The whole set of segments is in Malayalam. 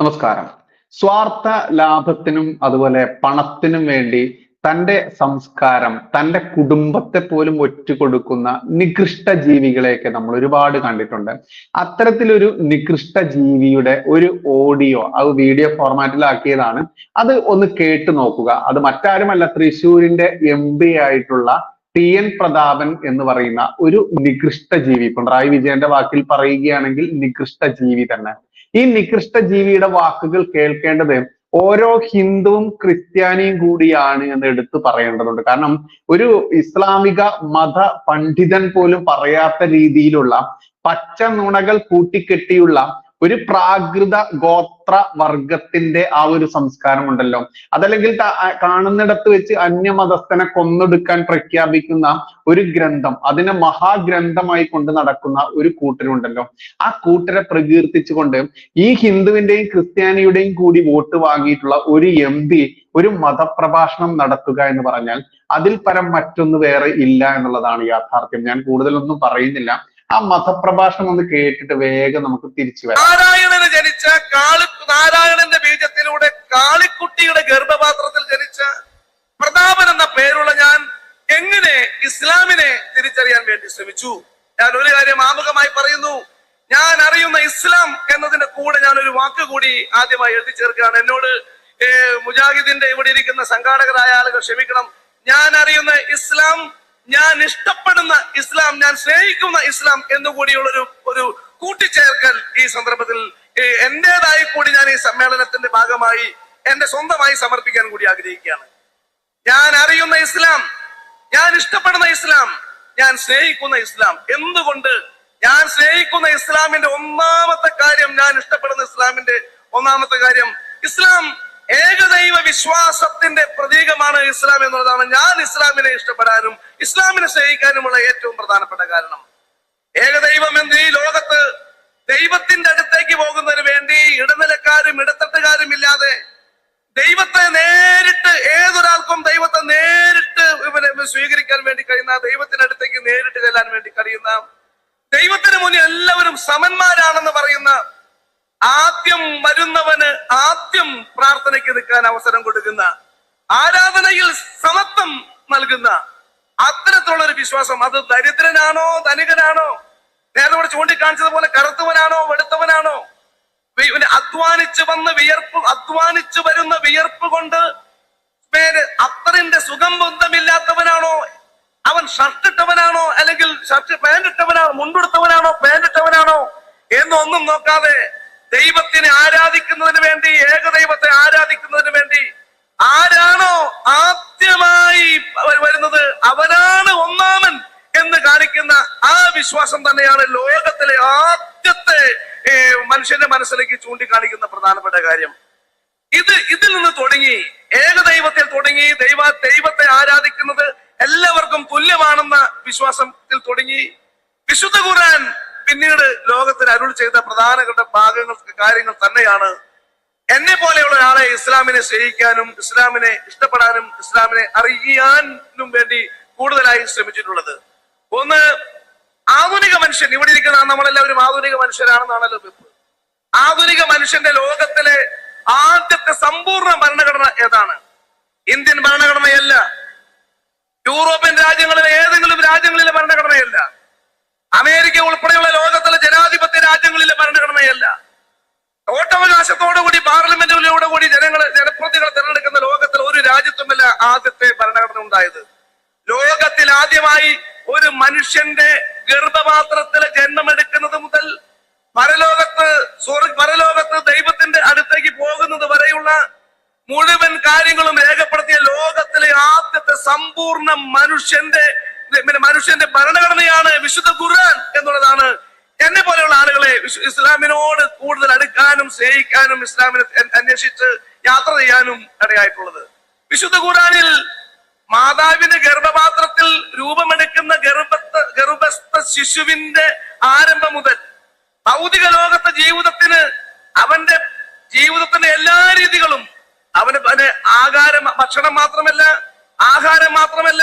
നമസ്കാരം. സ്വാർത്ഥ ലാഭത്തിനും അതുപോലെ പണത്തിനും വേണ്ടി തന്റെ സംസ്കാരം തന്റെ കുടുംബത്തെ പോലും ഒറ്റ കൊടുക്കുന്ന നികൃഷ്ട ജീവികളെയൊക്കെ നമ്മൾ ഒരുപാട് കണ്ടിട്ടുണ്ട്. അത്തരത്തിലൊരു നികൃഷ്ട ജീവിയുടെ ഒരു ഓഡിയോ അത് വീഡിയോ ഫോർമാറ്റിലാക്കിയതാണ് അത് ഒന്ന് കേട്ടു നോക്കുക. അത് മറ്റാരുമല്ല തൃശ്ശൂരിന്റെ എം ആയിട്ടുള്ള ടി എൻ പ്രതാപൻ എന്ന് പറയുന്ന ഒരു നികൃഷ്ട ജീവി പിണറായി വിജയന്റെ വാക്കിൽ പറയുകയാണെങ്കിൽ നികൃഷ്ട ജീവി തന്നെ. ഈ നികൃഷ്ട ജീവിയുടെ വാക്കുകൾ കേൾക്കേണ്ടത് ഓരോ ഹിന്ദുവും ക്രിസ്ത്യാനിയും കൂടിയാണ് എന്ന് എടുത്തു പറയേണ്ടതുണ്ട്. കാരണം ഒരു ഇസ്ലാമിക മത പണ്ഡിതൻ പോലും പറയാത്ത രീതിയിലുള്ള പച്ച നുണകൾ കൂട്ടിക്കെട്ടിയുള്ള ഒരു പ്രാകൃത ഗോത്ര വർഗത്തിന്റെ ആ ഒരു സംസ്കാരം ഉണ്ടല്ലോ അതല്ലെങ്കിൽ കാണുന്നിടത്ത് വെച്ച് അന്യമതസ്ഥനെ കൊന്നൊടുക്കാൻ പ്രഖ്യാപിക്കുന്ന ഒരു ഗ്രന്ഥം അതിനെ മഹാഗ്രന്ഥമായി കൊണ്ട് നടക്കുന്ന ഒരു കൂട്ടരുണ്ടല്ലോ. ആ കൂട്ടരെ പ്രകീർത്തിച്ചുകൊണ്ട് ഈ ഹിന്ദുവിന്റെയും ക്രിസ്ത്യാനിയുടെയും കൂടി വോട്ട് വാങ്ങിയിട്ടുള്ള ഒരു എം ഒരു മതപ്രഭാഷണം നടത്തുക എന്ന് പറഞ്ഞാൽ അതിൽ പരം മറ്റൊന്ന് വേറെ ഇല്ല എന്നുള്ളതാണ് യാഥാർത്ഥ്യം. ഞാൻ കൂടുതലൊന്നും പറയുന്നില്ല. ആ മതപ്രഭാഷണം ഒന്ന് കേട്ടിട്ട് വേഗം നമുക്ക് തിരിച്ചു വരാം. നാരായണന് ജനിച്ച കാളി നാരായണന്റെ ബീജത്തിലൂടെ കാളിക്കുട്ടിയുടെ ഗർഭപാത്രത്തിൽ ജനിച്ച പ്രതാപൻ എന്ന പേരുള്ള ഞാൻ എങ്ങനെ ഇസ്ലാമിനെ തിരിച്ചറിയാൻ വേണ്ടി ശ്രമിച്ചു? ഞാൻ ഒരു കാര്യം ആമുഖമായി പറയുന്നു. ഞാൻ അറിയുന്ന ഇസ്ലാം എന്നതിന്റെ കൂടെ ഞാൻ ഒരു വാക്ക് കൂടി ആദ്യമായി എഴുതി ചേർക്കുകയാണ്. എന്നോട് മുജാഹിദിന്റെ ഇവിടെ ഇരിക്കുന്ന സംഘാടകരായ ആളുകൾ ക്ഷമിക്കണം. ഞാൻ അറിയുന്ന ഇസ്ലാം ഞാൻ ഇഷ്ടപ്പെടുന്ന ഇസ്ലാം ഞാൻ സ്നേഹിക്കുന്ന ഇസ്ലാം എന്നുകൂടിയുള്ള ഒരു ഒരു കൂട്ടിച്ചേർക്കൽ ഈ സന്ദർഭത്തിൽ എന്റേതായി കൂടി ഞാൻ ഈ സമ്മേളനത്തിന്റെ ഭാഗമായി എന്റെ സ്വന്തമായി സമർപ്പിക്കാൻ കൂടി ആഗ്രഹിക്കുകയാണ്. ഞാൻ അറിയുന്ന ഇസ്ലാം ഞാൻ ഇഷ്ടപ്പെടുന്ന ഇസ്ലാം ഞാൻ സ്നേഹിക്കുന്ന ഇസ്ലാം. എന്തുകൊണ്ട് ഞാൻ സ്നേഹിക്കുന്ന ഇസ്ലാമിന്റെ ഒന്നാമത്തെ കാര്യം ഞാൻ ഇഷ്ടപ്പെടുന്ന ഇസ്ലാമിന്റെ ഒന്നാമത്തെ കാര്യം ഇസ്ലാം ഏകദൈവ വിശ്വാസത്തിന്റെ പ്രതീകമാണ് ഇസ്ലാം എന്നുള്ളതാണ് ഞാൻ ഇസ്ലാമിനെ ഇഷ്ടപ്പെടാനും ഇസ്ലാമിനെ സ്നേഹിക്കാനുമുള്ള ഏറ്റവും പ്രധാനപ്പെട്ട കാരണം. ഏകദൈവം എന്ന് ഈ ലോകത്ത് ദൈവത്തിന്റെ അടുത്തേക്ക് പോകുന്നതിന് വേണ്ടി ഇടനിലക്കാരും ഇടത്തട്ടുകാരും ഇല്ലാതെ ദൈവത്തെ നേരിട്ട് ഏതൊരാൾക്കും ദൈവത്തെ നേരിട്ട് സ്വീകരിക്കാൻ വേണ്ടി കഴിയുന്ന ദൈവത്തിന്റെ അടുത്തേക്ക് നേരിട്ട് ചെല്ലാൻ വേണ്ടി കഴിയുന്ന ദൈവത്തിന് മുന്നിൽ എല്ലാവരും സമന്മാരാണെന്ന് പറയുന്ന ആദ്യം വരുന്നവന് ആദ്യം പ്രാർത്ഥനയ്ക്ക് നിൽക്കാൻ അവസരം കൊടുക്കുന്ന ആരാധനയിൽ സമത്വം നൽകുന്ന അത്തരത്തിലുള്ള ഒരു വിശ്വാസം. അത് ദരിദ്രനാണോ ധനികനാണോ നേരത്തെ ഇവിടെ ചൂണ്ടിക്കാണിച്ചതുപോലെ കറുത്തവനാണോ വെളുത്തവനാണോ? അധ്വാനിച്ചു വന്ന് വിയർപ്പ് അധ്വാനിച്ചു വരുന്ന വിയർപ്പ് കൊണ്ട് പേര് അത്തറിന്റെ സുഖം ബന്ധമില്ലാത്തവനാണോ? അവൻ ഷർട്ട് ഇട്ടവനാണോ അല്ലെങ്കിൽ ഷർട്ട് പാന്റ് ഇട്ടവനാണോ മുണ്ടെടുത്തവനാണോ? പാന്റ് ഇട്ടവനാണോ എന്നൊന്നും നോക്കാതെ ദൈവത്തിനെ ആരാധിക്കുന്നതിന് വേണ്ടി ഏകദൈവത്തെ ആരാധിക്കുന്നതിന് വേണ്ടി ആരാണോ ആദ്യമായി വരുന്നത് അവനാണ് ഒന്നാമൻ എന്ന് കാണിക്കുന്ന ആ വിശ്വാസം തന്നെയാണ് ലോകത്തിലെ ആദ്യത്തെ മനുഷ്യന്റെ മനസ്സിലേക്ക് ചൂണ്ടിക്കാണിക്കുന്ന പ്രധാനപ്പെട്ട കാര്യം. ഇത് ഇതിൽ നിന്ന് തുടങ്ങി ഏകദൈവത്തിൽ തുടങ്ങി ദൈവ ദൈവത്തെ ആരാധിക്കുന്നത് എല്ലാവർക്കും തുല്യമാണെന്ന വിശ്വാസത്തിൽ തുടങ്ങി. വിശുദ്ധ ഖുർആൻ പിന്നീട് ലോകത്തിന് അരുൾ ചെയ്ത പ്രധാനപ്പെട്ട ഭാഗങ്ങൾ കാര്യങ്ങൾ തന്നെയാണ് എന്നെ പോലെയുള്ള ഒരാളെ ഇസ്ലാമിനെ സ്നേഹിക്കാനും ഇസ്ലാമിനെ ഇഷ്ടപ്പെടാനും ഇസ്ലാമിനെ അറിയാനും വേണ്ടി കൂടുതലായി ശ്രമിച്ചിട്ടുള്ളത്. ഒന്ന് ആധുനിക മനുഷ്യൻ. ഇവിടെ ഇരിക്കുന്ന നമ്മളെല്ലാവരും ആധുനിക മനുഷ്യരാണെന്നാണല്ലോ വെപ്പ്. ആധുനിക മനുഷ്യന്റെ ലോകത്തിലെ ആദ്യത്തെ സമ്പൂർണ ഭരണഘടന ഏതാണ്? ഇന്ത്യൻ ഭരണഘടനയല്ല. യൂറോപ്യൻ രാജ്യങ്ങളിലെ ഏതെങ്കിലും രാജ്യങ്ങളിലെ ഭരണഘടനയല്ല. അമേരിക്ക ഉൾപ്പെടെയുള്ള ലോകത്തിലെ ജനാധിപത്യ രാജ്യങ്ങളിലെ ഭരണഘടനയല്ല. വോട്ടവകാശത്തോടുകൂടി പാർലമെന്റിലൂടെ കൂടി ജനങ്ങളെ ജനപ്രതികളെ തിരഞ്ഞെടുക്കുന്ന ലോകത്തിൽ ഒരു രാജ്യത്തുമല്ല ആദ്യത്തെ ഭരണഘടന ഉണ്ടായത്. ലോകത്തിൽ ആദ്യമായി ഒരു മനുഷ്യന്റെ ഗർഭപാത്രത്തിൽ ജന്മമെടുക്കുന്നത് മുതൽ പരലോകത്ത് പരലോകത്ത് ദൈവത്തിന്റെ അടുത്തേക്ക് പോകുന്നത് വരെയുള്ള മുഴുവൻ കാര്യങ്ങളും രേഖപ്പെടുത്തിയ ലോകത്തിലെ ആദ്യത്തെ സമ്പൂർണ മനുഷ്യന്റെ പിന്നെ മനുഷ്യന്റെ ഭരണഘടനയാണ് വിശുദ്ധ ഖുർആൻ എന്നുള്ളതാണ് എന്നെ പോലെയുള്ള ആളുകളെ ഇസ്ലാമിനോട് കൂടുതൽ അടുക്കാനും സ്നേഹിക്കാനും ഇസ്ലാമിനെ അന്വേഷിച്ച് യാത്ര ചെയ്യാനും ഇടയായിട്ടുള്ളത്. വിശുദ്ധ ഖുർആനിൽ മാതാവിന്റെ ഗർഭപാത്രത്തിൽ രൂപമെടുക്കുന്ന ഗർഭസ്ഥ ഗർഭസ്ഥ ശിശുവിന്റെ ആരംഭം മുതൽ ഭൗതിക ലോകത്തെ ജീവിതത്തിന് അവന്റെ ജീവിതത്തിന്റെ എല്ലാ രീതികളും അവന് ആഹാരം ഭക്ഷണം മാത്രമല്ല ആഹാരം മാത്രമല്ല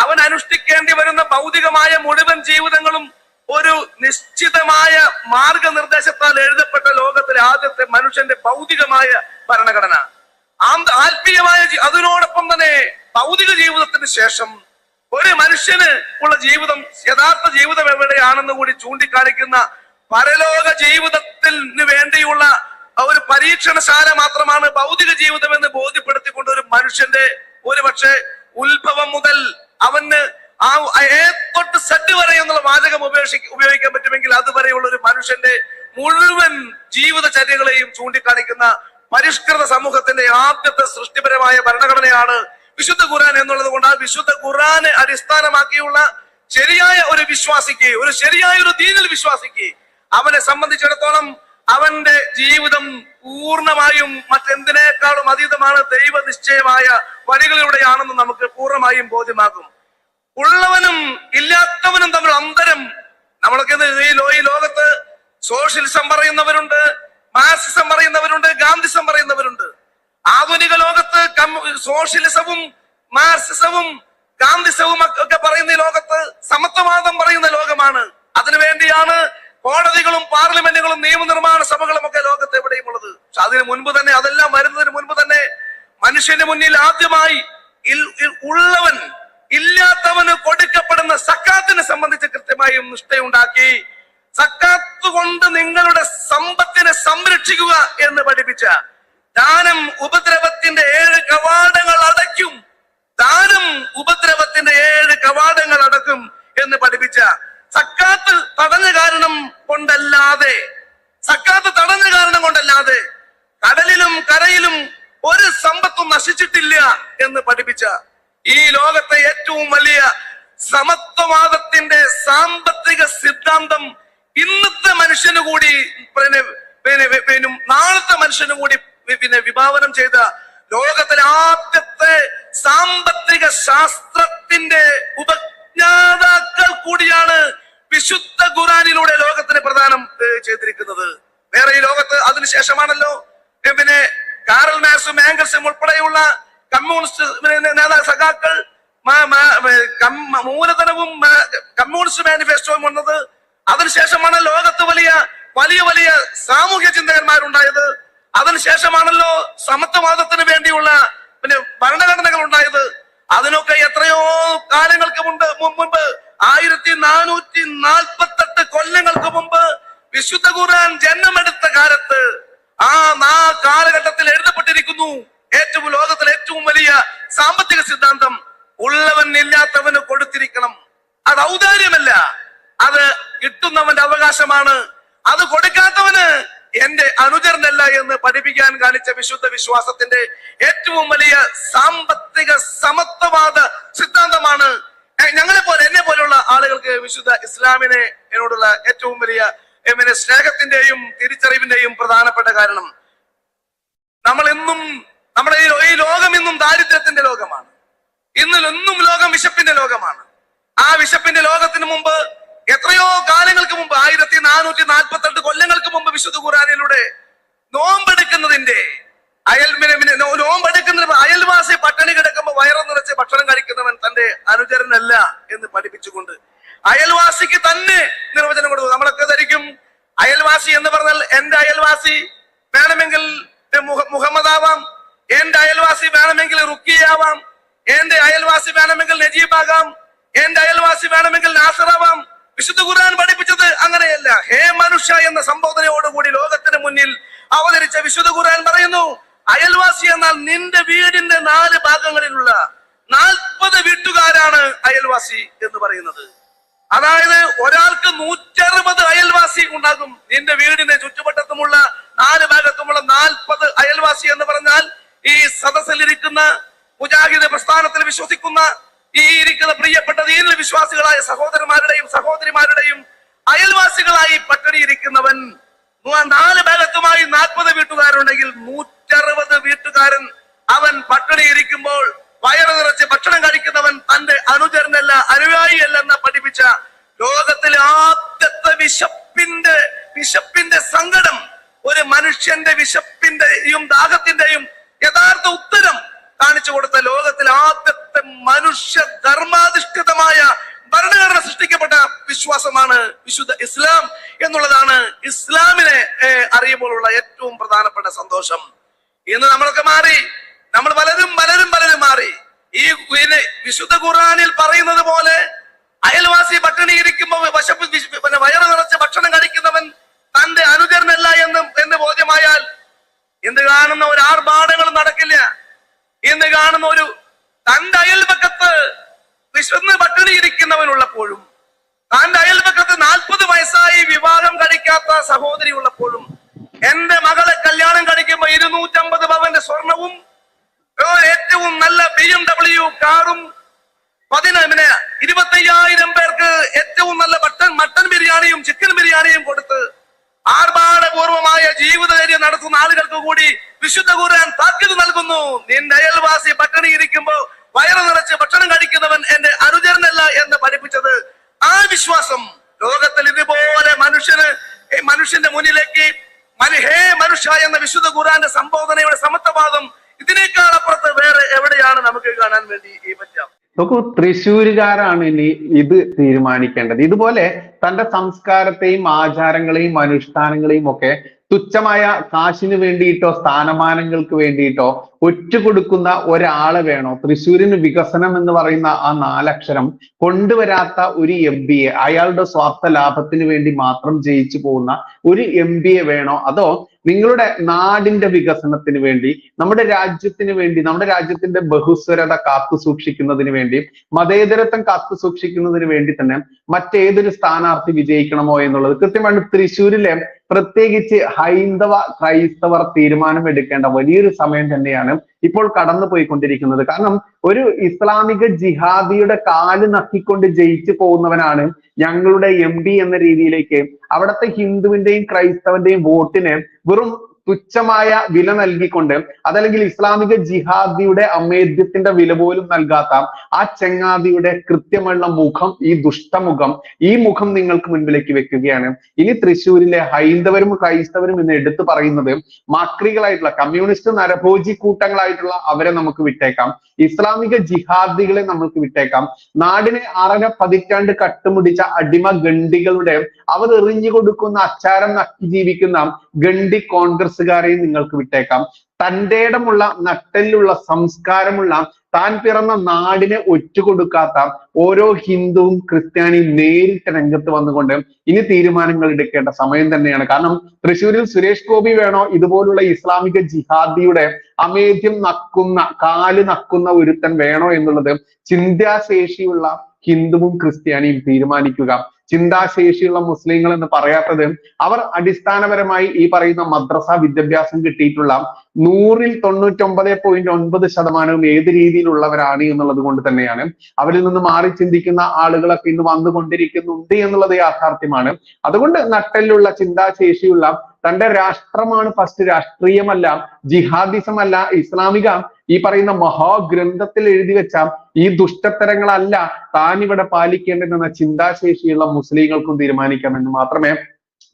അവൻ അനുഷ്ഠിക്കേണ്ടി വരുന്ന ഭൗതികമായ മുഴുവൻ ജീവിതങ്ങളും ഒരു നിശ്ചിതമായ മാർഗനിർദ്ദേശത്താൽ എഴുതപ്പെട്ട ലോകത്തിലെ ആദ്യത്തെ മനുഷ്യന്റെ ഭൗതികമായ ഭരണഘടന. ആത്മീയമായ അതിനോടൊപ്പം തന്നെ ഭൗതിക ജീവിതത്തിന് ശേഷം ഒരു മനുഷ്യന് ഉള്ള ജീവിതം യഥാർത്ഥ ജീവിതം എവിടെയാണെന്ന് കൂടി ചൂണ്ടിക്കാണിക്കുന്ന പരലോക ജീവിതത്തിന് വേണ്ടിയുള്ള ഒരു പരീക്ഷണശാല മാത്രമാണ് ഭൗതിക ജീവിതം എന്ന് ബോധ്യപ്പെടുത്തിക്കൊണ്ട് ഒരു മനുഷ്യന്റെ ഒരു പക്ഷേ ഉത്ഭവം മുതൽ അവന് ആ ഏതൊട്ട് തൊട്ട് സെറ്റ് വരെ എന്നുള്ള വാചകം ഉപേക്ഷി ഉപയോഗിക്കാൻ പറ്റുമെങ്കിൽ അതുവരെയുള്ള ഒരു മനുഷ്യന്റെ മുഴുവൻ ജീവിതചര്യകളെയും ചൂണ്ടിക്കാണിക്കുന്ന പരിഷ്കൃത സമൂഹത്തിന്റെ ആദ്യത്തെ സൃഷ്ടിപരമായ ഭരണഘടനയാണ് വിശുദ്ധ ഖുർആൻ എന്നുള്ളത് കൊണ്ട് ആ വിശുദ്ധ ഖുർആനെ അടിസ്ഥാനമാക്കിയുള്ള ശരിയായ ഒരു വിശ്വാസിക്ക് ഒരു ശരിയായ ഒരു ദീനിൽ വിശ്വാസിക്ക് അവനെ സംബന്ധിച്ചിടത്തോളം അവന്റെ ജീവിതം പൂർണമായും മറ്റെന്തിനേക്കാളും അതീതമാണ് ദൈവ നിശ്ചയമായ വരികളിലൂടെയാണെന്ന് നമുക്ക് പൂർണമായും ബോധ്യമാകും. ഉള്ളവനും ഇല്ലാത്തവനും തമ്മിൽ അന്തരം. നമ്മളൊക്കെ ഈ ലോകത്ത് സോഷ്യലിസം പറയുന്നവരുണ്ട് മാർസിസം പറയുന്നവരുണ്ട് ഗാന്ധിസം പറയുന്നവരുണ്ട്. ആധുനിക ലോകത്ത് സോഷ്യലിസവും മാർസിസവും ഗാന്ധിസവും ഒക്കെ- പറയുന്ന ലോകത്ത് സമത്വവാദം പറയുന്ന ലോകമാണ്. അതിനുവേണ്ടിയാണ് കോടതികളും പാർലമെന്റുകളും നിയമനിർമ്മാണ സഭകളും ഒക്കെ ലോകത്ത് എവിടെയും ഉള്ളത്. പക്ഷെ അതിന് മുൻപ് തന്നെ അതെല്ലാം വരുന്നതിന് മുൻപ് തന്നെ മനുഷ്യന് മുന്നിൽ ആദ്യമായി ഉള്ളവൻ ഇല്ലാത്തവന് കൊടുക്കപ്പെടുന്ന സക്കാത്തിനെ സംബന്ധിച്ച് കൃത്യമായും നിഷ്ഠയുണ്ടാക്കി സക്കാത്ത് കൊണ്ട് നിങ്ങളുടെ സമ്പത്തിനെ സംരക്ഷിക്കുക എന്ന് പഠിപ്പിച്ച ദാനം ഉപദ്രവത്തിന്റെ ഏഴ് കവാടങ്ങൾ അടയ്ക്കും. ദാനം ഉപദ്രവത്തിന്റെ ഏഴ് കവാടങ്ങൾ അടക്കും എന്ന് പഠിപ്പിച്ച സക്കാത്ത് തടഞ്ഞ കാരണം കൊണ്ടല്ലാതെ സക്കാത്ത് തടഞ്ഞ കാരണം കൊണ്ടല്ലാതെ കടലിലും കരയിലും ഒരു സമ്പത്തും നശിച്ചിട്ടില്ല എന്ന് പഠിപ്പിച്ച ഈ ലോകത്തെ ഏറ്റവും വലിയ സമത്വവാദത്തിന്റെ സാമ്പത്തിക സിദ്ധാന്തം ഇന്നത്തെ മനുഷ്യന് കൂടി പിന്നെ പിന്നെ നാളത്തെ മനുഷ്യന് കൂടി പിന്നെ വിഭാവനം ചെയ്ത ലോകത്തിലെ ആദ്യത്തെ സാമ്പത്തിക ശാസ്ത്രത്തിന്റെ ഉപജ്ഞാതാക്കൾ കൂടിയാണ് വിശുദ്ധ ഖുറാനിലൂടെ ലോകത്തിന് പ്രധാനം ചെയ്തിരിക്കുന്നത്. വേറെ ഈ ലോകത്ത് അതിനുശേഷമാണല്ലോ പിന്നെ കാറൽ മാക്സും ആംഗൽസും ഉൾപ്പെടെയുള്ള കമ്മ്യൂണിസ്റ്റ് നേതാ സഖാക്കൾ മൂലധനവും കമ്മ്യൂണിസ്റ്റ് മാനിഫെസ്റ്റോയും വന്നത്. അതിനുശേഷമാണ് ലോകത്ത് വലിയ വലിയ വലിയ സാമൂഹ്യ ചിന്തകന്മാരുണ്ടായത്. അതിനുശേഷമാണല്ലോ സമത്വവാദത്തിന് വേണ്ടിയുള്ള പിന്നെ ഭരണഘടനകൾ ഉണ്ടായത് അതിനൊക്കെ എത്രയോ കാലങ്ങൾക്ക് മുമ്പ് മുമ്പ് ആയിരത്തി നാനൂറ്റി നാൽപ്പത്തെട്ട് കൊല്ലങ്ങൾക്ക് മുമ്പ് വിശുദ്ധ ഖുർആൻ ജന്മമെടുത്ത കാലത്ത് ആ നാ കാലഘട്ടത്തിൽ എഴുതപ്പെട്ടിരിക്കുന്നു. ഏറ്റവും ലോകത്തിലെ ഏറ്റവും വലിയ സാമ്പത്തിക സിദ്ധാന്തം ഉള്ളവൻ ഇല്ലാത്തവന് കൊടുത്തിരിക്കണം. അത് ഔദാര്യമല്ല. അത് കിട്ടുന്നവന്റെ അവകാശമാണ്. അത് കൊടുക്കാത്തവന് എന്റെ അനുചരനല്ല എന്ന് പഠിപ്പിക്കാൻ കാണിച്ച വിശുദ്ധ വിശ്വാസത്തിന്റെ ഏറ്റവും വലിയ സാമ്പത്തിക സമത്വവാദ സിദ്ധാന്തമാണ്. ഞങ്ങളെ പോലെ എന്നെ പോലെയുള്ള ആളുകൾക്ക് വിശുദ്ധ ഇസ്ലാമിനെ എന്നോടുള്ള ഏറ്റവും വലിയ പിന്നെ സ്നേഹത്തിന്റെയും തിരിച്ചറിവിന്റെയും പ്രധാനപ്പെട്ട കാരണം നമ്മൾ എന്നും നമ്മുടെ ഈ ലോകം ഇന്നും ദാരിദ്ര്യത്തിന്റെ ലോകമാണ്. ഇന്നും ലോകം വിശപ്പിന്റെ ലോകമാണ്. ആ വിശപ്പിന്റെ ലോകത്തിന് മുമ്പ് എത്രയോ കാലങ്ങൾക്ക് മുമ്പ് ആയിരത്തി നാനൂറ്റി നാൽപ്പത്തെട്ട് കൊല്ലങ്ങൾക്ക് മുമ്പ് വിശുദ്ധ ഖുറാനിലൂടെ നോമ്പെടുക്കുന്നതിന്റെ അയൽ നോമ്പെടുക്കുന്ന അയൽവാസി പട്ടണി കിടക്കുമ്പോൾ വയറു നിറച്ച് ഭക്ഷണം കഴിക്കുന്നവൻ തന്റെ അനുചരനല്ല എന്ന് പഠിപ്പിച്ചുകൊണ്ട് അയൽവാസിക്ക് തന്നെ നിർവചനം കൊടുക്കും നമ്മളൊക്കെ ധരിക്കും അയൽവാസി എന്ന് പറഞ്ഞാൽ എന്റെ അയൽവാസി വേണമെങ്കിൽ മുഹ- മുഹമ്മദ് ആവാം എന്റെ അയൽവാസി വേണമെങ്കിൽ റുക്കിയാവാം എന്റെ അയൽവാസി വേണമെങ്കിൽ നജീബാകാം എന്റെ അയൽവാസി വേണമെങ്കിൽ നാസറാവാം വിശുദ്ധ ഖുർആൻ പഠിപ്പിച്ചത് അങ്ങനെയല്ല. ഹേ മനുഷ്യ എന്ന സംബോധനയോടുകൂടി ലോകത്തിന് മുന്നിൽ അവതരിച്ച വിശുദ്ധ ഖുർആൻ പറയുന്നു അയൽവാസി എന്നാൽ നിന്റെ വീടിന്റെ നാല് ഭാഗങ്ങളിലുള്ള നാൽപ്പത് വീട്ടുകാരാണ് അയൽവാസി എന്ന് പറയുന്നത്. അതായത് ഒരാൾക്ക് നൂറ്ററുപത് അയൽവാസി ഉണ്ടാകും. നിന്റെ വീടിന്റെ ചുറ്റുവട്ടത്തുമുള്ള നാല് ഭാഗത്തുമുള്ള നാൽപ്പത് അയൽവാസി എന്ന് പറഞ്ഞാൽ ഈ സദസ്സിലിരിക്കുന്ന മുജാഹിദ് പ്രസ്ഥാനത്തിൽ വിശ്വസിക്കുന്ന ഈ ഇരിക്കുന്ന പ്രിയപ്പെട്ട ദീനിൽ വിശ്വാസികളായ സഹോദരന്മാരുടെയും സഹോദരിമാരുടെയും അയൽവാസികളായി പട്ടിണിയിരിക്കുന്നവൻ നാല് ഭാഗത്തുമായി നാൽപ്പത് വീട്ടുകാരുണ്ടെങ്കിൽ നൂറ്ററുപത് വീട്ടുകാരൻ അവൻ പട്ടിണിയിരിക്കുമ്പോൾ വയറ് നിറച്ച് ഭക്ഷണം കഴിക്കുന്നവൻ തന്റെ അനുചരനല്ല അനുയായിയല്ലെന്ന് പഠിപ്പിച്ച ലോകത്തിലെ ആദ്യത്തെ വിശപ്പിന്റെ വിശപ്പിന്റെ സങ്കടം ഒരു മനുഷ്യന്റെ വിശപ്പിന്റെയും ദാഹത്തിന്റെയും യഥാർത്ഥ ഉത്തരം കാണിച്ചു കൊടുത്ത ലോകത്തിൽ ആദ്യത്തെ മനുഷ്യ ധർമാധിഷ്ഠിതമായ ഭരണഘടന സൃഷ്ടിക്കപ്പെട്ട വിശ്വാസമാണ് വിശുദ്ധ ഇസ്ലാം എന്നുള്ളതാണ് ഇസ്ലാമിനെ അറിയുമ്പോഴുള്ള ഏറ്റവും പ്രധാനപ്പെട്ട സന്തോഷം. ഇന്ന് നമ്മളൊക്കെ മാറി നമ്മൾ പലരും പലരും പലരും മാറി. ഈ വിശുദ്ധ ഖുറാനിൽ പറയുന്നത് പോലെ അയൽവാസി പട്ടിണി ഇരിക്കുമ്പോൾ വശപ്പ് വിശ- പിന്നെ വയറ് നിറച്ച് ഭക്ഷണം കഴിക്കുന്നവൻ തന്റെ അനുചരനല്ല എന്ന് എന്ന് ബോധ്യമായാൽ എന്ത് കാണുന്ന ഒരു ആർഭാടങ്ങളും നടക്കില്ല. ഇന്ന് കാണുന്ന ഒരു തന്റെ അയൽപക്കത്ത് വിശന്ന് പട്ടിണിയിരിക്കുന്നവനുള്ളപ്പോഴും തന്റെ അയൽപക്കത്ത് നാൽപ്പത് വയസ്സായി വിവാഹം കഴിക്കാത്ത സഹോദരി ഉള്ളപ്പോഴും എന്റെ മകളെ കല്യാണം കഴിക്കുമ്പോ ഇരുന്നൂറ്റമ്പത് പവന്റെ സ്വർണവും ഏറ്റവും നല്ല ബി എം ഡബ്ല്യു കാറും പതിന പിന്നെ ഇരുപത്തയ്യായിരം പേർക്ക് ഏറ്റവും നല്ല മട്ടൻ മട്ടൻ ബിരിയാണിയും ചിക്കൻ ബിരിയാണിയും കൊടുത്ത് ആർഭാടപൂർവമായ ജീവിതചര്യം നടത്തുന്ന ആളുകൾക്ക് കൂടി വിശുദ്ധ ഖുർആൻ താക്കീത് നൽകുന്നു. നിന്റെ അയൽവാസി പട്ടിണി ഇരിക്കുമ്പോ വയറ് നിറച്ച് ഭക്ഷണം കഴിക്കുന്നവൻ എന്റെ അനുചരനല്ല എന്ന് പഠിപ്പിച്ചത്. ആ വിശ്വാസം ലോകത്തിൽ ഇതുപോലെ മനുഷ്യന് മനുഷ്യന്റെ മുന്നിലേക്ക് മനു- ഹേ മനുഷ്യ എന്ന വിശുദ്ധ ഖുറാന്റെ സംബോധനയുടെ സമത്വവാദം ഇതിനേക്കാൾ അപ്പുറത്ത് വേറെ എവിടെയാണ് നമുക്ക് കാണാൻ വേണ്ടി ഈ പറ്റാം? നോക്കൂ തൃശ്ശൂരുകാരാണ് ഇനി ഇത് തീരുമാനിക്കേണ്ടത്. ഇതുപോലെ തന്റെ സംസ്കാരത്തെയും ആചാരങ്ങളെയും അനുഷ്ഠാനങ്ങളെയും ഒക്കെ തുച്ഛമായ കാശിന് വേണ്ടിയിട്ടോ സ്ഥാനമാനങ്ങൾക്ക് വേണ്ടിയിട്ടോ ഒറ്റുകൊടുക്കുന്ന ഒരാൾ വേണോ? തൃശ്ശൂരിന് വികസനം എന്ന് പറയുന്ന ആ നാലക്ഷരം കൊണ്ടുവരാത്ത ഒരു എം എ അയാളുടെ സ്വാർത്ഥ ലാഭത്തിന് വേണ്ടി മാത്രം ജയിച്ചു പോകുന്ന ഒരു എം എ വേണോ? അതോ നിങ്ങളുടെ നാടിന്റെ വികസനത്തിന് വേണ്ടി നമ്മുടെ രാജ്യത്തിന് വേണ്ടി നമ്മുടെ രാജ്യത്തിന്റെ ബഹുസ്വരത കാത്തു സൂക്ഷിക്കുന്നതിന് വേണ്ടി മതേതരത്വം കാത്തു സൂക്ഷിക്കുന്നതിന് വേണ്ടി തന്നെ മറ്റേതൊരു സ്ഥാനാർത്ഥി വിജയിക്കണമോ എന്നുള്ളത്? കൃത്യമായിട്ട് തൃശ്ശൂരിലെ പ്രത്യേകിച്ച് ഹൈന്ദവ ക്രൈസ്തവർ തീരുമാനം എടുക്കേണ്ട വലിയൊരു സമയം തന്നെയാണ് ഇപ്പോൾ കടന്നു പോയിക്കൊണ്ടിരിക്കുന്നത് കാരണം ഒരു ഇസ്ലാമിക ജിഹാദിയുടെ കാൽ നക്കിക്കൊണ്ട് ജയിച്ചു പോകുന്നവനാണ് ഞങ്ങളുടെ എം എന്ന രീതിയിലേക്ക് അവിടുത്തെ ഹിന്ദുവിന്റെയും ക്രൈസ്തവന്റെയും വോട്ടിന് വെറും തുച്ഛമായ വില നൽകിക്കൊണ്ട് അതല്ലെങ്കിൽ ഇസ്ലാമിക ജിഹാദിയുടെ അമേദ്യത്തിന്റെ വില പോലും നൽകാത്ത ആ ചങ്ങാതിയുടെ കൃത്യമുള്ള മുഖം ഈ ദുഷ്ടമുഖം ഈ മുഖം നിങ്ങൾക്ക് മുൻപിലേക്ക് വെക്കുകയാണ്. ഇനി തൃശ്ശൂരിലെ ഹൈന്ദവരും ക്രൈസ്തവരും എന്ന് എടുത്തു പറയുന്നത് മാക്രികളായിട്ടുള്ള കമ്മ്യൂണിസ്റ്റ് നരഭോജി കൂട്ടങ്ങളായിട്ടുള്ള അവരെ നമുക്ക് വിട്ടേക്കാം. ഇസ്ലാമിക ജിഹാദികളെ നമുക്ക് വിട്ടേക്കാം. നാടിനെ അറര പതിറ്റാണ്ട് കട്ടുമുടിച്ച അടിമ ഗണ്ഡികളുടെ അവർ എറിഞ്ഞു കൊടുക്കുന്ന അച്ചാരം നക്കി ജീവിക്കുന്ന ഗണ്ടി കോൺഗ്രസ്സുകാരെയും നിങ്ങൾക്ക് വിട്ടേക്കാം. തന്റെ ഇടമുള്ള നട്ടെല്ലുള്ള സംസ്കാരമുള്ള താൻ പിറന്ന നാടിനെ ഒറ്റുകൊടുക്കാത്ത ഓരോ ഹിന്ദുവും ക്രിസ്ത്യാനിയും നേരിട്ട് രംഗത്ത് വന്നുകൊണ്ട് ഇനി തീരുമാനങ്ങൾ എടുക്കേണ്ട സമയം തന്നെയാണ്. കാരണം തൃശ്ശൂരിൽ സുരേഷ് ഗോപി വേണോ? ഇതുപോലുള്ള ഇസ്ലാമിക ജിഹാദിയുടെ അമേധ്യം നക്കുന്ന കാൽ നക്കുന്ന ഒരുത്തൻ വേണോ എന്നുള്ളത് ചിന്താശേഷിയുള്ള ഹിന്ദുവും ക്രിസ്ത്യാനിയും തീരുമാനിക്കുക. ചിന്താശേഷിയുള്ള മുസ്ലിങ്ങൾ എന്ന് പറയാത്തത് അവർ അടിസ്ഥാനപരമായി ഈ പറയുന്ന മദ്രസ വിദ്യാഭ്യാസം കിട്ടിയിട്ടുള്ള നൂറിൽ തൊണ്ണൂറ്റൊമ്പത് പോയിന്റ് ഒൻപത് ശതമാനവും ഏത് രീതിയിലുള്ളവരാണ് എന്നുള്ളത് കൊണ്ട് തന്നെയാണ് അവരിൽ നിന്ന് മാറി ചിന്തിക്കുന്ന ആളുകളൊക്കെ ഇന്ന് വന്നുകൊണ്ടിരിക്കുന്നുണ്ട് എന്നുള്ളത് യാഥാർത്ഥ്യമാണ്. അതുകൊണ്ട് നട്ടെല്ലുള്ള ചിന്താശേഷിയുള്ള തന്റെ രാഷ്ട്രമാണ് ഫസ്റ്റ് രാഷ്ട്രീയമല്ല ജിഹാദിസം അല്ല ഇസ്ലാമിക. ഈ പറയുന്ന മഹാഗ്രന്ഥത്തിൽ എഴുതി വെച്ച ഈ ദുഷ്ടത്തരങ്ങളല്ല താൻ ഇവിടെ പാലിക്കേണ്ടതെന്ന ചിന്താശേഷിയുള്ള മുസ്ലിങ്ങൾക്കും തീരുമാനിക്കാമെന്ന് മാത്രമേ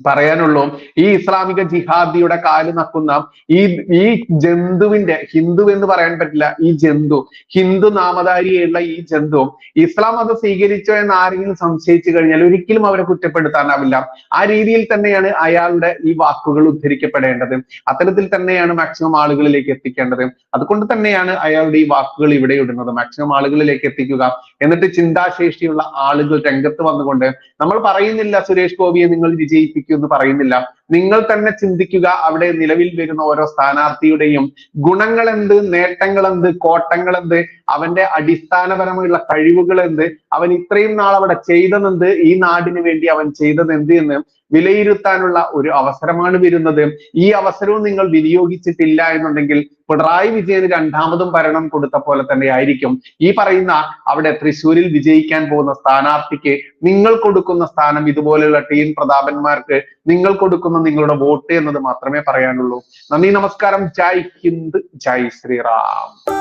പറയാനുള്ളൂ. ഈ ഇസ്ലാമിക ജിഹാദിയുടെ കാൽ നക്കുന്ന ഈ ഈ ജന്തുവിന്റെ ഹിന്ദു എന്ന് പറയാൻ പറ്റില്ല ഈ ജന്തു. ഹിന്ദു നാമധാരിയുള്ള ഈ ജന്തു. ഇസ്ലാം മതം സ്വീകരിച്ചോ എന്ന് ആരെങ്കിലും സംശയിച്ചു കഴിഞ്ഞാൽ ഒരിക്കലും അവരെ കുറ്റപ്പെടുത്താനാവില്ല. ആ രീതിയിൽ തന്നെയാണ് അയാളുടെ ഈ വാക്കുകൾ ഉദ്ധരിക്കപ്പെടേണ്ടത്. അത്തരത്തിൽ തന്നെയാണ് മാക്സിമം ആളുകളിലേക്ക് എത്തിക്കേണ്ടത്. അതുകൊണ്ട് തന്നെയാണ് അയാളുടെ ഈ വാക്കുകൾ ഇവിടെ ഇടുന്നത്. മാക്സിമം ആളുകളിലേക്ക് എത്തിക്കുക. എന്നിട്ട് ചിന്താശേഷിയുള്ള ആളുകൾ രംഗത്ത് വന്നുകൊണ്ട് നമ്മൾ പറയുന്നില്ല സുരേഷ് ഗോപിയെ നിങ്ങൾ വിജയിപ്പിക്കൂ എന്ന് പറയുന്നില്ല. നിങ്ങൾ തന്നെ ചിന്തിക്കുക അവിടെ നിലവിൽ വരുന്ന ഓരോ സ്ഥാനാർത്ഥിയുടെയും ഗുണങ്ങൾ എന്ത് നേട്ടങ്ങൾ എന്ത് കോട്ടങ്ങൾ എന്ത് അവന്റെ അടിസ്ഥാനപരമായുള്ള കഴിവുകൾ എന്ത് അവൻ ഇത്രയും നാൾ അവിടെ ചെയ്തതെന്ത് ഈ നാടിന് വേണ്ടി അവൻ ചെയ്തത് എന്ത് എന്ന് വിലയിരുത്താനുള്ള ഒരു അവസരമാണ് വരുന്നത്. ഈ അവസരവും നിങ്ങൾ വിനിയോഗിച്ചിട്ടില്ല എന്നുണ്ടെങ്കിൽ പിണറായി വിജയന് രണ്ടാമതും ഭരണം കൊടുത്ത പോലെ തന്നെ ആയിരിക്കും. ഈ പറയുന്ന അവിടെ തൃശ്ശൂരിൽ വിജയിക്കാൻ പോകുന്ന സ്ഥാനാർത്ഥിക്ക് നിങ്ങൾ കൊടുക്കുന്ന സ്ഥാനം ഇതുപോലെയുള്ള ടീം പ്രതാപന്മാർക്ക് നിങ്ങൾ കൊടുക്കുന്ന നിങ്ങളുടെ വോട്ട് എന്നത് മാത്രമേ പറയാനുള്ളൂ. നന്ദി നമസ്കാരം. ജയ് ഹിന്ദ് ജയ് ശ്രീറാം.